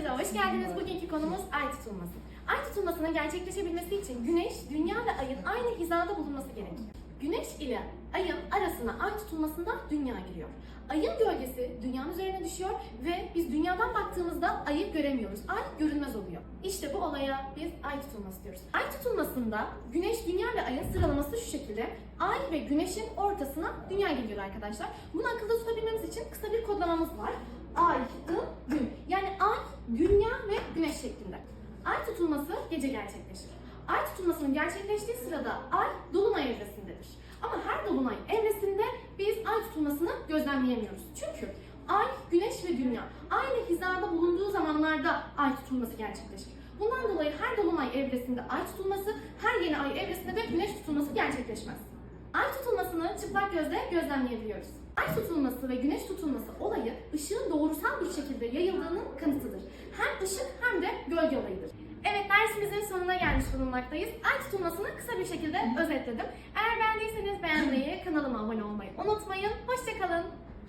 Hepinize hoş geldiniz. Bugünkü konumuz ay tutulması. Ay tutulmasının gerçekleşebilmesi için Güneş, Dünya ve Ay'ın aynı hizada bulunması gerekir. Güneş ile Ay'ın arasına ay tutulmasında Dünya giriyor. Ayın gölgesi Dünya'nın üzerine düşüyor ve biz Dünya'dan baktığımızda Ay'ı göremiyoruz. Ay görünmez oluyor. İşte bu olaya biz ay tutulması diyoruz. Ay tutulmasında Güneş, Dünya ve Ay'ın sıralaması şu şekilde. Ay ve Güneş'in ortasına Dünya geliyor arkadaşlar. Bunu akılda tutabilmemiz için kısa bir kodlamamız var. Ay, ı, gün. Yani ay, dünya ve güneş şeklinde. Ay tutulması gece gerçekleşir. Ay tutulmasının gerçekleştiği sırada ay dolunay evresindedir. Ama her dolunay evresinde biz ay tutulmasını gözlemleyemiyoruz. Çünkü ay, güneş ve dünya aynı hizada bulunduğu zamanlarda ay tutulması gerçekleşir. Bundan dolayı her dolunay evresinde ay tutulması, her yeni ay evresinde de güneş tutulması gerçekleşmez. Ay tutulmasını çıplak gözle gözlemleyebiliyoruz. Ay tutulması ve güneş tutulması olayı ışığın doğrusal bir şekilde yayıldığının kanıtıdır. Hem ışık hem de gölge olayıdır. Evet dersimizin sonuna gelmiş bulunmaktayız. Ay tutulmasını kısa bir şekilde özetledim. Eğer beğendiyseniz beğenmeyi, kanalıma abone olmayı unutmayın. Hoşçakalın.